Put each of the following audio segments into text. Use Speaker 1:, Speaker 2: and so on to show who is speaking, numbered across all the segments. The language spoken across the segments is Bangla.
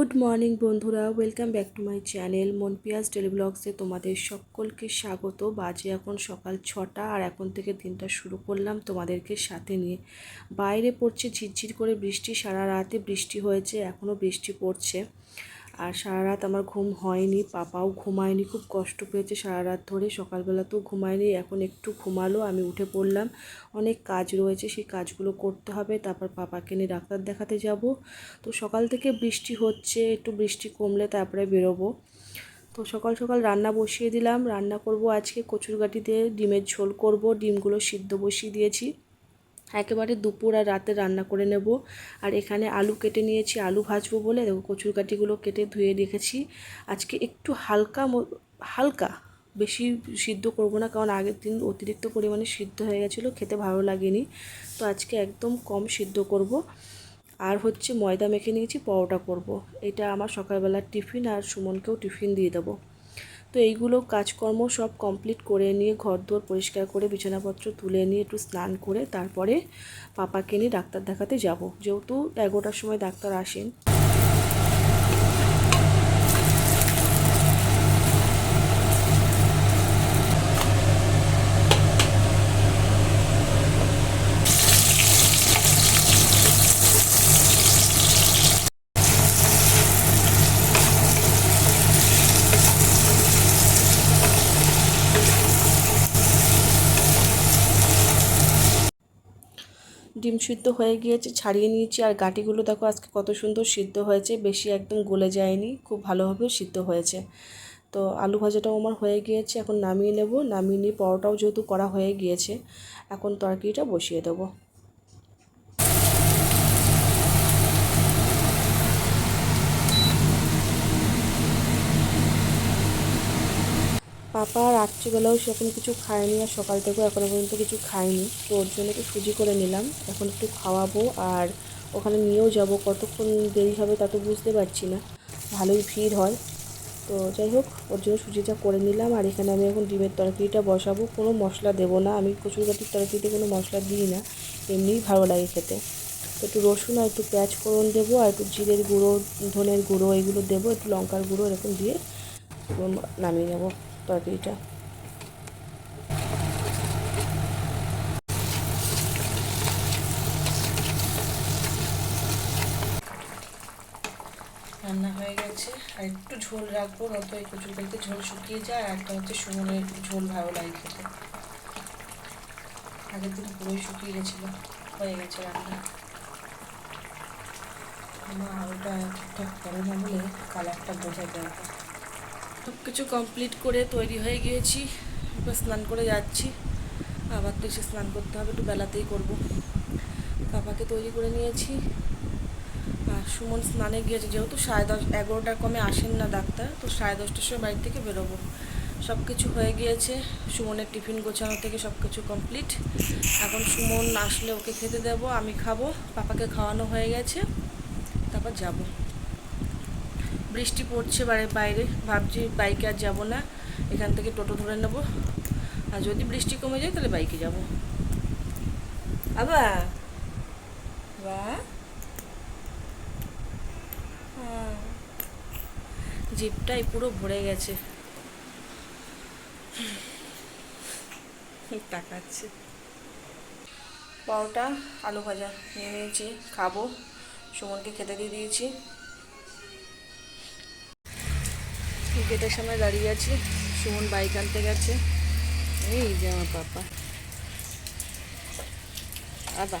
Speaker 1: গুড মর্নিং বন্ধুরা, welcome back to my channel মনপিয়াস daily ব্লগসে তোমাদের সকলকে স্বাগত। বাজে এখন সকাল ছটা আর এখন থেকে দিনটা শুরু করলাম তোমাদেরকে সাথে নিয়ে। বাইরে পড়ছে ঝিরঝির করে বৃষ্টি, সারা রাতে বৃষ্টি হয়েছে, এখনও বৃষ্টি পড়ছে। আর সারা রাত আমার ঘুম হয়নি, পাপাও ঘুমায়নি, খুব কষ্ট পেয়েছে সারা রাত ধরে সকালবেলাতেও ঘুমায়নি, এখন একটু ঘুমালো, আমি উঠে পড়লাম, অনেক কাজ রয়েছে, সেই কাজগুলো করতে হবে, তারপর পাপাকে নিয়ে ডাক্তার দেখাতে যাব, তো সকাল থেকে বৃষ্টি হচ্ছে, একটু বৃষ্টি কমলে তারপরে বেরোবো, তো সকাল সকাল রান্না বসিয়ে দিলাম, রান্না করব আজকে কচুরগাটি দিয়ে ডিমের ঝোল করব, ডিমগুলো সিদ্ধ বসিয়ে দিয়েছি একেবারে দুপুর আর রাতে রান্না করে নেব। আর এখানে আলু কেটে নিয়েছি, আলু ভাজবো বলে। দেখো কচুর কাঠিগুলো কেটে ধুয়ে রেখেছি। আজকে একটু হালকা হালকা বেশি সিদ্ধ করব না, কারণ আগের দিন অতিরিক্ত পরিমাণে সিদ্ধ হয়ে গেছিল, খেতে ভালো লাগেনি। তো আজকে একদম কম সিদ্ধ করব। আর হচ্ছে ময়দা মেখে নিয়েছি, পরোটা করব। এটা আমার সকালবেলার টিফিন, আর সুমনকেও টিফিন দিয়ে দেবো। তো এইগুলো কাজকর্ম সব কমপ্লিট করে নিয়ে ঘর দোর পরিষ্কার করে বিছানাপত্র তুলে নিয়ে একটু স্নান করে তারপরে পাপাকে নিয়ে ডাক্তার দেখাতে যাব। যেহেতু এগারোটার সময় ডাক্তার আসেন। ডিম সিদ্ধ হয়ে গিয়েছে, ছাড়িয়ে নিয়েছি। আর গাঁটিগুলো দেখো আজকে কত সুন্দর সিদ্ধ হয়েছে, বেশি একদম গলে যায়নি, খুব ভালোভাবে সিদ্ধ হয়েছে। তো আলু ভাজাটাও আমার হয়ে গিয়েছে, এখন নামিয়ে নেব। নামিয়ে নিয়ে পরোটাও যেহেতু করা হয়ে গিয়েছে, এখন তরকারিটা বসিয়ে দেবো। পাপা রাত্রিবেলাও সেরকম কিছু খায়নি আর সকাল থেকেও এখনও পর্যন্ত কিছু খায়নি। তো ওর জন্য একটু সুজি করে নিলাম। এখন একটু খাওয়াবো আর ওখানে নিয়েও যাব। কতক্ষণ দেরি হবে তা তো বুঝতে পারছি না। ভালোই ভিড় হয়। তো যাই হোক, ওর জন্য সুজিটা করে নিলাম আর এখানে আমি এখন ডিমের তরকারিটা বসাবো। কোনো মশলা দেবো না। আমি কচুর কাঠির তরকারিতে কোনো মশলা দিই না। এমনিই ভালো লাগে খেতে। তো একটু রসুন আর একটু পেঁয়াজ ফোড়ন দেবো আর একটু জিরের গুঁড়ো, ধনের গুঁড়ো এগুলো দেবো। একটু লঙ্কার গুঁড়ো এরকম দিয়ে নামিয়ে নেব। তরকারিটা রান্না হয়ে গেছে। আর একটু ঝোল রাখব, নয়তো এই কচুর কালিতে ঝোল শুকিয়ে যায়, আর একটা হচ্ছে সুমনের ঝোল ভালো লাগে খেতে। আগের দিন পুরোই শুকিয়ে গেছিল, হয়ে গেছে রান্না। আমার আলুটা ঠিকঠাক করে না বলে কালারটা বোঝা যায় সব কিছু কমপ্লিট করে তৈরি হয়ে গিয়েছি। এবার স্নান করে যাচ্ছি। আবার তো এসে স্নান করতে হবে, একটু বেলাতেই করব। পাপাকে তৈরি করে নিয়েছি। আর সুমন স্নানে গিয়েছে, যেহেতু সাড়ে দশ, এগারোটার কমে আসেন না ডাক্তার, তো সাড়ে দশটার সময় বাড়ি থেকে বেরোবো। সব কিছু হয়ে গিয়েছে, সুমনের টিফিন গোছানো থেকে সব কিছু কমপ্লিট এখন সুমন আসলে ওকে খেতে দেবো, আমি খাব, পাপাকে খাওয়ানো হয়ে গেছে, তারপর যাব। বৃষ্টি পড়ছে বাইরে বাইরে, ভাবছি বাইকে আর যাব না, এখান থেকে টোটো ধরে নেব। আর যদি বৃষ্টি কমে যায় তাহলে বাইকে যাব। আবার বা হ্যাঁ। জিপটাই পুরো ভরে গেছে। তাকাচ্ছে। পরোটা, আলু ভাজা নিয়ে নিয়েছি, খাব। সুমনকে খেতে দিয়ে দিয়েছি। গেটের সামনে দাঁড়িয়ে আছি। সুমন বাইক আনতে গেছে। এই যে আমার পাপা। আবা।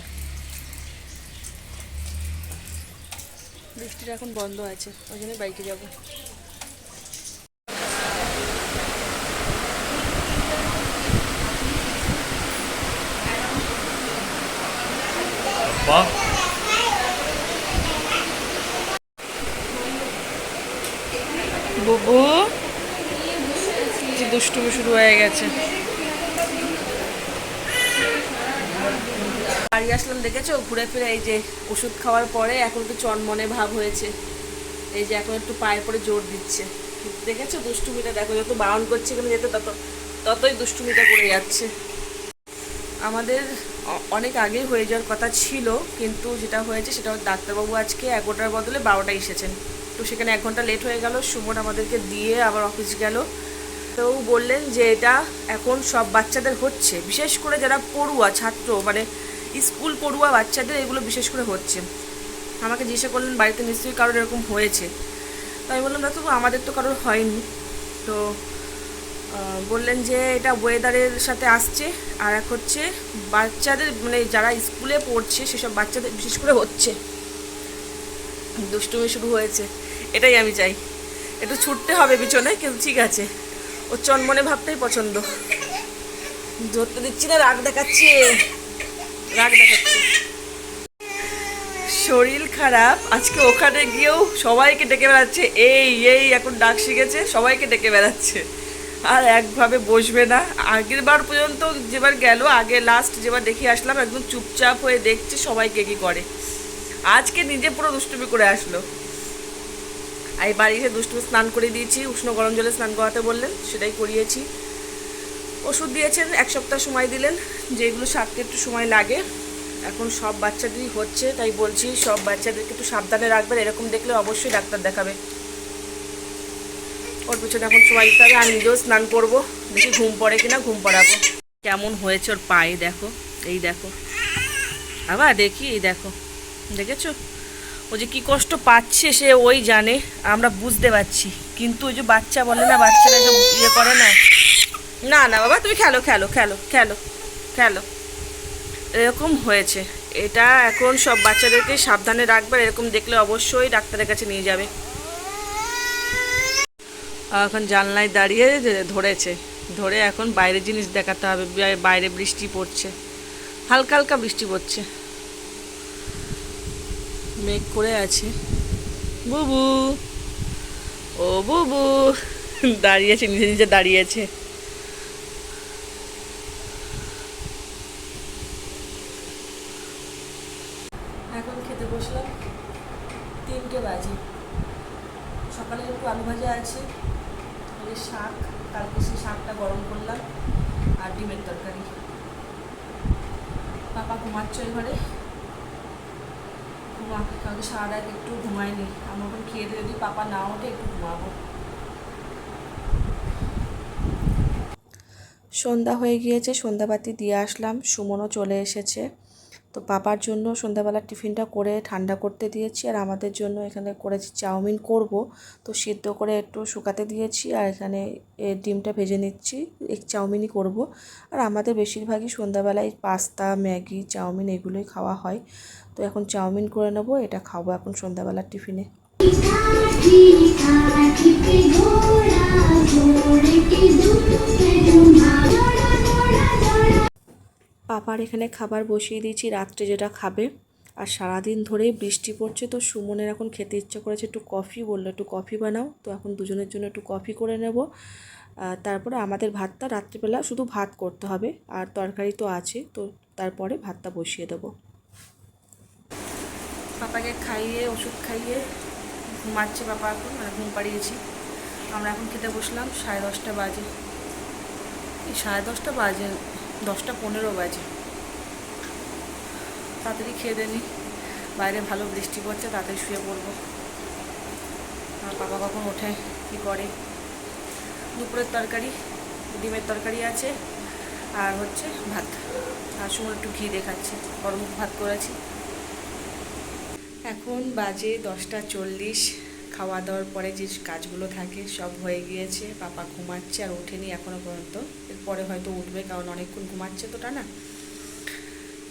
Speaker 1: বৃষ্টিটা এখন বন্ধ আছে, ওই জন্য বাইকে যাব।
Speaker 2: বাহ
Speaker 1: বুবু যে দুষ্টুমি শুরু হয়ে গেছে। বাড়ি আসলাম, দেখেছ? ঘুরে ফিরে এই যে ওষুধ খাওয়ার পরে এখন একটু চনমনে ভাব হয়েছে। এই যে এখন একটু পায়ের পরে জোর দিচ্ছে। দেখেছ? দুষ্টুমিটা দেখো, যত বারণ করছে এখানে যেতে, তত, ততই দুষ্টুমিটা করে যাচ্ছে। আমাদের অনেক আগেই হয়ে যাওয়ার কথা ছিল, কিন্তু যেটা হয়েছে সেটা ডাক্তারবাবু আজকে এগারোটার বদলে বারোটায় এসেছেন। তো সেখানে এক ঘণ্টা লেট হয়ে গেল, সুমন আমাদেরকে দিয়ে আবার অফিস গেল। তো বললেন যে এটা এখন সব বাচ্চাদের হচ্ছে। বিশেষ করে যারা পড়ুয়া, ছাত্র মানে স্কুল পড়ুয়া বাচ্চাদের এগুলো বিশেষ করে হচ্ছে। আমাকে জিজ্ঞাসা করলেন, বাড়িতে নিশ্চয়ই কারোর এরকম হয়েছে? তো আমি বললাম না আমাদের তো কারোর হয়নি। তো বললেন যে এটা ওয়েদারের সাথে আসছে, আর এক হচ্ছে বাচ্চাদের মানে যারা স্কুলে পড়ছে, সেসব বাচ্চাদের বিশেষ করে হচ্ছে। দুষ্টুমি শুরু হয়েছে, এটাই আমি চাই। একটু ছুটতে হবে পিছনে, কিন্তু ঠিক আছে। ও চনমনে ভাবটাই পছন্দ। ধরতে দিচ্ছি না, রাগ দেখাচ্ছে। রাগ দেখাচ্ছে। শরীর খারাপ, আজকে ওখানে গিয়েও সবাইকে ডেকে বেড়াচ্ছে। এই এই, এখন ডাক শিখেছে, সবাইকে ডেকে বেড়াচ্ছে। আর একভাবে বসবে না। আগের বার পর্যন্ত যেবার গেল, আগে লাস্ট যেবার দেখে আসলাম, একদম চুপচাপ হয়ে দেখছে সবাইকে কি করে। আজকে নিজে পুরো দুষ্টুমি করে আসলো। আর বাড়ি এসে দুষ্টুমি স্নান করে দিয়েছি, উষ্ণ গরম জলে স্নান করাতে বললেন, সেটাই করিয়েছি। ওষুধ দিয়েছেন, এক সপ্তাহ সময় দিলেন যেগুলো সারতে একটু সময় লাগে। এখন সব বাচ্চাদেরই হচ্ছে, তাই বলছি সব বাচ্চাদেরকে একটু সাবধানে রাখবেন, এরকম দেখলে অবশ্যই ডাক্তার দেখাবে। ওর পিছনে এখন সময় দিতে হবে, আর নিজেও স্নান করব, দেখি ঘুম পড়ে কিনা, ঘুম পড়াবো। কেমন হয়েছে ওর পায়ে, দেখো, এই দেখো। আবার দেখি, এই দেখো, দেখেছ? ও যে কী কষ্ট পাচ্ছে সে ওই জানে, আমরা বুঝতে পারছি। কিন্তু ওই যে বাচ্চা বলে না, বাচ্চারা সব ইয়ে করে না। না না, বাবা, তুমি খেলো খেলো খেলো খেলো খেলো। এরকম হয়েছে। এটা এখন সব বাচ্চাদেরকে সাবধানে রাখবে এরকম দেখলে অবশ্যই ডাক্তারের কাছে নিয়ে যাবে। এখন জানলায় দাঁড়িয়ে ধরেছে। ধরে এখন বাইরের জিনিস দেখাতে হবে, বাইরে বৃষ্টি পড়ছে। হালকা হালকা বৃষ্টি পড়ছে। মেঘ করে আছে। বুবু, ও বুবু দাঁড়িয়েছে নিজে নিজে দাঁড়িয়েছে এখন খেতে বসলাম, তিনটে বাজে। সকালে একটু আলু ভাজা আছে শাক, কালকে সেই শাকটা গরম করলাম, আর ডিমের তরকারি। পাপা ঘুমাচ্ছে ঘরে। ঘুমা কালকে সারা রাত একটু ঘুমায়নি আমার এখন খেয়ে যদি পাপা না ওঠে, একটু ঘুমাবো। সন্ধ্যা হয়ে গিয়েছে, সন্ধ্যাবাতি দিয়ে আসলাম। সুমনও চলে এসেছে। তো পাপার জন্য সন্ধ্যাবেলার টিফিনটা করে ঠান্ডা করতে দিয়েছি আর আমাদের জন্য এখানে করেছি চাউমিন করব, তো সিদ্ধ করে একটু শুকাতে দিয়েছি আর এখানে ডিমটা ভেজে নিচ্ছি এই চাউমিনই করব। আর আমাদের বেশিরভাগই সন্ধ্যাবেলায় পাস্তা, ম্যাগি, চাউমিন এগুলোই খাওয়া হয়। তো এখন চাউমিন করে নেব, এটা খাব এখন সন্ধ্যাবেলার টিফিনে। পাপার এখানে খাবার বসিয়ে দিয়েছি, রাত্রে যেটা খাবে। আর সারাদিন ধরেই বৃষ্টি পড়ছে, তো সুমনের এখন খেতে ইচ্ছে করেছে একটু কফি বলল, একটু কফি বানাও। তো এখন দুজনের জন্য একটু কফি করে নেব। তারপরে আমাদের ভাতটা রাত্রিবেলা শুধু ভাত করতে হবে, আর তরকারি তো আছে, তো তারপরে ভাতটা বসিয়ে দেবো। পাপাকে খাইয়ে, ওষুধ খাইয়ে ঘুমাচ্ছে পাপা এখন মানে ঘুম পাড়িয়েছি। আমরা এখন খেতে বসলাম সাড়ে দশটা বাজে। সাড়ে দশটা বাজে দশটা পনেরো বাজে। তাড়াতাড়ি খেয়ে দেনি বাইরে ভালো বৃষ্টি পড়ছে, তাড়াতাড়ি শুয়ে পড়ব। আর বাবা কখন ওঠে, কী করে? দুপুরের তরকারি, ডিমের তরকারি আছে, আর হচ্ছে ভাত। আর সময় একটু ঘি দেখাচ্ছে, গরম ভাত করেছি। এখন বাজে দশটা চল্লিশ। খাওয়া দাওয়ার পরে যে কাজগুলো থাকে সব হয়ে গিয়েছে পাপা ঘুমাচ্ছে আর ওঠেনি এখনও পর্যন্ত। এরপরে হয়তো উঠবে কারণ অনেকক্ষণ ঘুমাচ্ছে তো না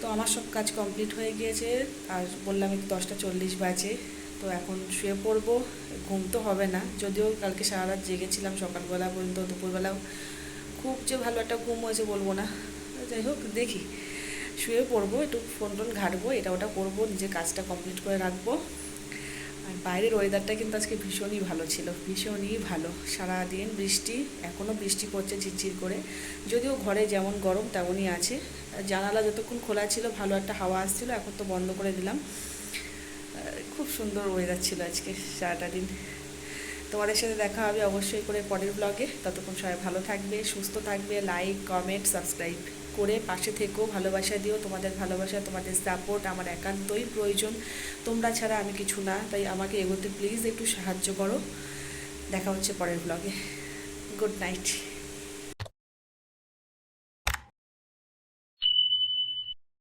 Speaker 1: তো আমার সব কাজ কমপ্লিট হয়ে গিয়েছে আর বললাম একটু দশটা চল্লিশ বাজে। তো এখন শুয়ে পড়ব, ঘুম তো হবে না। যদিও কালকে সারা রাত জেগেছিলাম সকালবেলা পর্যন্ত, দুপুরবেলাও। খুব যে ভালো একটা ঘুম হয়েছে বলব না। যাই হোক, দেখি। শুয়ে পড়ব, একটু ফোন টোন ঘাটবো, এটা ওটা করব, নিজের কাজটা কমপ্লিট করে রাখব। আর বাইরের ওয়েদারটা কিন্তু আজকে ভীষণই ভালো ছিল, ভীষণই ভালো। সারাদিন বৃষ্টি এখনও বৃষ্টি পড়ছে ঝিরঝির করে। যদিও ঘরে যেমন গরম তেমনই আছে। জানালা যতক্ষণ খোলা ছিল, ভালো একটা হাওয়া আসছিল, এখন তো বন্ধ করে দিলাম। খুব সুন্দর ওয়েদার ছিল আজকে সারাটা দিন। তোমাদের সাথে দেখা হবে অবশ্যই করে পরের ব্লগে ততক্ষণ সবাই ভালো থাকবে, সুস্থ থাকবে লাইক কমেন্ট সাবস্ক্রাইব করে পাশে থেকেও ভালোবাসা দিও, তোমাদের ভালোবাসা, তোমাদের সাপোর্ট আমার একান্তই প্রয়োজন। তোমরা ছাড়া আমি কিছু না, তাই আমাকে এগোতে প্লিজ একটু সাহায্য করো। দেখা হচ্ছে পরের ব্লগে গুড নাইট